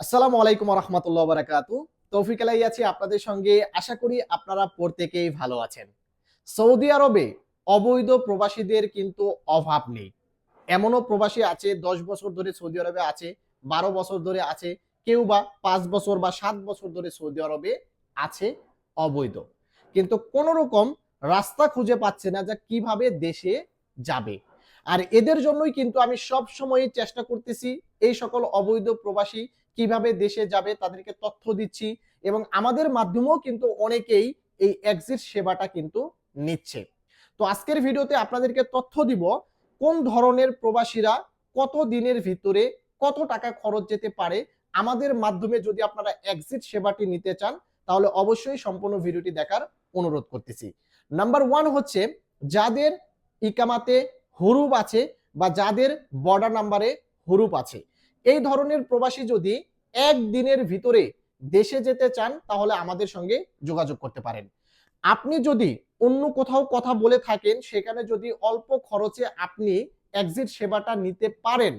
আসসালামু আলাইকুম রহমতুল্লাহ বারাকাতু তৌফিক আলাই আছি আপনাদের সঙ্গে। আশা করি আপনারা প্রত্যেকেই ভালো আছেন। সৌদি আরবে অবৈধ প্রবাসীদের কিন্তু অভাব নেই। এমনও প্রবাসী আছে, দশ বছর ধরে সৌদি আরবে আছে, বারো বছর ধরে আছে, কেউ বা পাঁচ বছর বা সাত বছর ধরে সৌদি আরবে আছে, অবৈধ। কিন্তু কোন রকম রাস্তা খুঁজে পাচ্ছে না যে কীভাবে দেশে যাবে। আর এদের জন্যই কিন্তু আমি সব সময় চেষ্টা করতেছি এই সকল অবৈধ প্রবাসী কীভাবে দেশে যাবে তাদেরকে তথ্য দিচ্ছি এবং আমাদের মাধ্যমেও কিন্তু অনেকেই এই এক্সিট সেবাটা কিন্তু নিচ্ছে। তো আজকের ভিডিওতে আপনাদেরকে তথ্য দিব কোন ধরনের প্রবাসীরা কত দিনের ভিতরে কত টাকা খরচ যেতে পারে আমাদের মাধ্যমে যদি আপনারা এক্সিট সেবাটি নিতে চান তাহলে অবশ্যই সম্পূর্ণ ভিডিওটি দেখার অনুরোধ করতেছি। নাম্বার ওয়ান হচ্ছে যাদের ইকামাতে হুরুপ আছে বা যাদের বর্ডার নাম্বারে হুরুপ আছে। এই ধরনের প্রবাসী যদি একদিনের ভিতরে দেশে যেতে চান, তাহলে আমাদের সঙ্গে যোগাযোগ করতে পারেন। আপনি যদি অন্য কোথাও কথা বলে থাকেন, সেখানে যদি অল্প খরচে আপনি এক্সিট সেবাটা নিতে পারেন,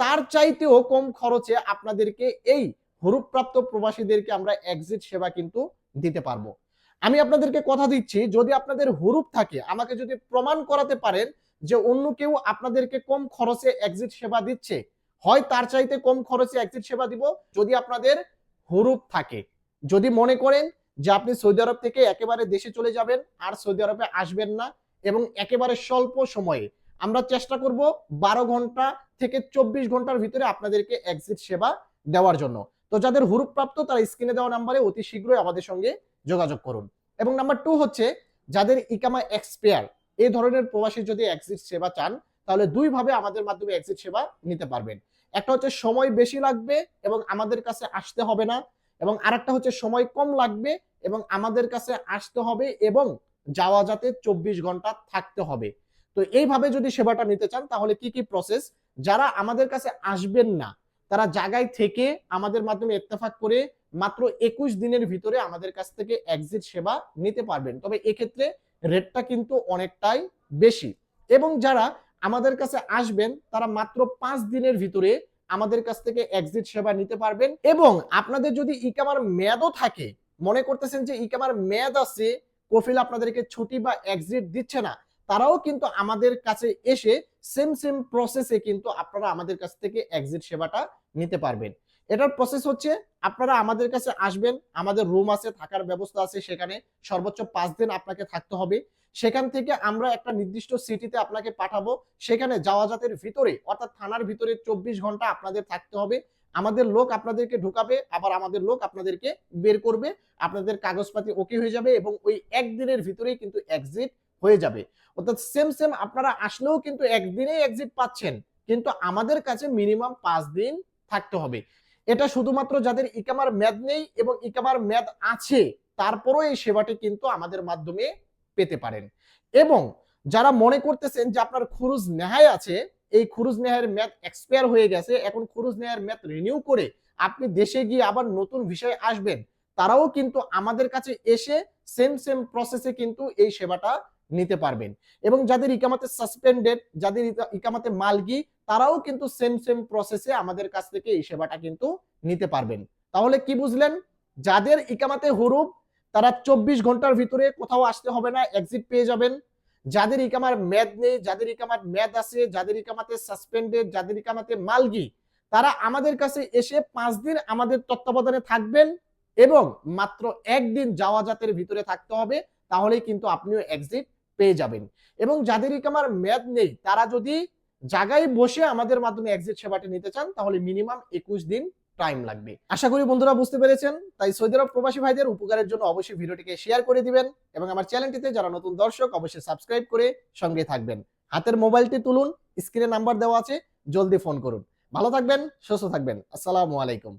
তার চাইতেও কম খরচে আপনাদেরকে এই হরুপ্রাপ্ত প্রবাসীদেরকে আমরা এক্সিট সেবা কিন্তু দিতে পারব। আমি আপনাদেরকে কথা দিচ্ছি, যদি আপনাদের হুরুপ থাকে, আমাকে যদি প্রমাণ করাতে পারেন যে অন্য কেউ আপনাদেরকে কম খরচে এক্সিট সেবা দিচ্ছে হয় তার চাইতে কম খরচে এক্সিট সেবা দিব, যদি আপনাদের হুরুপ থাকে। যদি মনে করেন যে আপনি সৌদি আরব থেকে একেবারে দেশে চলে যাবেন, আর সৌদি আরবে আসবেন না, এবং একেবারে স্বল্প সময়ে, আমরা চেষ্টা করব বারো ঘণ্টা থেকে চব্বিশ ঘণ্টার ভিতরে আপনাদেরকে এক্সিট সেবা দেওয়ার জন্য। তো যাদের হুরুপ প্রাপ্ত তারা স্ক্রিনে দেওয়া নাম্বারে অতি শীঘ্রই আমাদের সঙ্গে যোগাযোগ করুন। এবং নাম্বার টু হচ্ছে, যাদের ইকামা এক্সপেয়ার এই ধরনের প্রবাসী যদি এক্সিট সেবা চান, তাহলে দুইভাবে আমাদের মাধ্যমে এক্সিট সেবা নিতে পারবেন। একটা হচ্ছে সময় বেশি লাগবে এবং আমাদের কাছে আসতে হবে না, এবং আরেকটা হচ্ছে সময় কম লাগবে এবং আমাদের কাছে আসতে হবে এবং যাওয়া যাতে চব্বিশ ঘণ্টা থাকতে হবে। তো এইভাবে যদি সেবাটা নিতে চান, তাহলে কি কি প্রসেস যারা আমাদের কাছে আসবেন না, তারা জায়গায় থেকে আমাদের মাধ্যমে ইত্তেফাক করে মাত্র একুশ দিনের ভিতরে আমাদের কাছ থেকে এক্সিট সেবা নিতে পারবেন। তবে এক্ষেত্রে রেটটা কিন্তু অনেকটাই বেশি। এবং যারা আমাদের কাছে আসবেন, তারা মাত্র পাঁচ দিনের ভিতরে আমাদের কাছ থেকে এক্সিট সেবা নিতে পারবেন এবং আপনাদের যদি ইকামার মেয়াদও থাকে, মনে করতেছেন যে ইকামার মেয়াদ আছে কফিল আপনাদেরকে ছুটি বা এক্সিট দিচ্ছে না, তারাও কিন্তু আমাদের কাছে এসে সেম সেম প্রসেসে কিন্তু আপনারা আমাদের কাছ থেকে এক্সিট সেবাটা নিতে পারবেন। এটার প্রসেস হচ্ছে আপনারা আমাদের কাছে আসবেন, আমাদের রুম আছে, থাকার ব্যবস্থা আছে সেখানে। সর্বোচ্চ পাঁচ দিন আপনাকে থাকতে হবে। সেখান থেকে আমরা একটা নির্দিষ্ট সিটিতে আপনাকে পাঠাবো। সেখানে যাওয়াজাতের ভিতরে, অর্থাৎ থানার ভিতরে চব্বিশ ঘণ্টা আপনাদের থাকতে হবে। আমাদের লোক আপনাদেরকে ঢুকাবে, আবার আমাদের লোক আপনাদেরকে বের করবে। আপনাদের কাগজপাতি ওকে হয়ে যাবে এবং ওই একদিনের ভিতরেই কিন্তু এক্সিট হয়ে যাবে। অর্থাৎ সেম সেম আপনারা আসলেও কিন্তু একদিনেই এক্সিট পাচ্ছেন। কিন্তু আমাদের কাছে মিনিমাম পাঁচ দিন থাকতে হবে। এটা শুধুমাত্র যাদের ইকামার মেয়াদ নেই এবং ইকামার মেয়াদ আছে, তারপরও এই সেবাটি কিন্তু আমাদের মাধ্যমে পেতে পারেন। এবং যারা মনে করতেছেন যে আপনার খুরুজ নেহায় আছে, এই খুরুজ নেহায়ের মেয়াদ এক্সপায়ার হয়ে গেছে, এখন খুরুজ নেহায়ের মেয়াদ রিনিউ করে আপনি দেশে গিয়ে আবার নতুন বিষয়ে আসবেন, তারাও কিন্তু আমাদের কাছে এসে সেম সেম প্রসেসে কিন্তু এই সেবাটা নিতে পারবেন। এবং যাদের ইকামাতে সাসপেন্ডেড যাদের ইকামাতে মালগি তারাও কিন্তু সেম সেম প্রসেসে আমাদের কাছ থেকে এই সেবাটা কিন্তু নিতে পারবেন। তাহলে কি বুঝলেন? যাদের ইকামাতে হুরুপ, তারা চব্বিশ ঘণ্টার ভিতরে কোথাও আসতে হবে না এক্সিট পেয়ে যাবেন। যাদের ইকামার ম্যাদ নেই, যাদের ইকামার মেয়াদ আছে, যাদের ইকামাতে সাসপেন্ডেড যাদের ইকামাতে মালগি তারা আমাদের কাছে এসে পাঁচ দিন আমাদের তত্ত্বাবধানে থাকবেন এবং মাত্র একদিন যাওয়া জাতের ভিতরে থাকতে হবে, তাহলেই কিন্তু আপনিও এক্সিট পেয়ে যাবেন। এবং যাদের ইকামার মেয়াদ নেই, তারা যদি জায়গায় বসে আমাদের মাধ্যমে এক্সিট সেবাটি নিতে চান, তাহলে মিনিমাম একুশ দিন টাইম লাগবে। আশা করি বন্ধুরা বুঝতে পেরেছেন। তাই সৌদি আরব প্রবাসী ভাইদের উপকারের জন্য অবশ্যই ভিডিওটিকে শেয়ার করে দিবেন এবং আমার চ্যানেলটিতে যারা নতুন দর্শক, অবশ্যই সাবস্ক্রাইব করে সঙ্গে থাকবেন। হাতের মোবাইলটি তুলুন স্ক্রিনে নাম্বার দেওয়া আছে, জলদি ফোন করুন। ভালো থাকবেন, সুস্থ থাকবেন। আসসালামু আলাইকুম।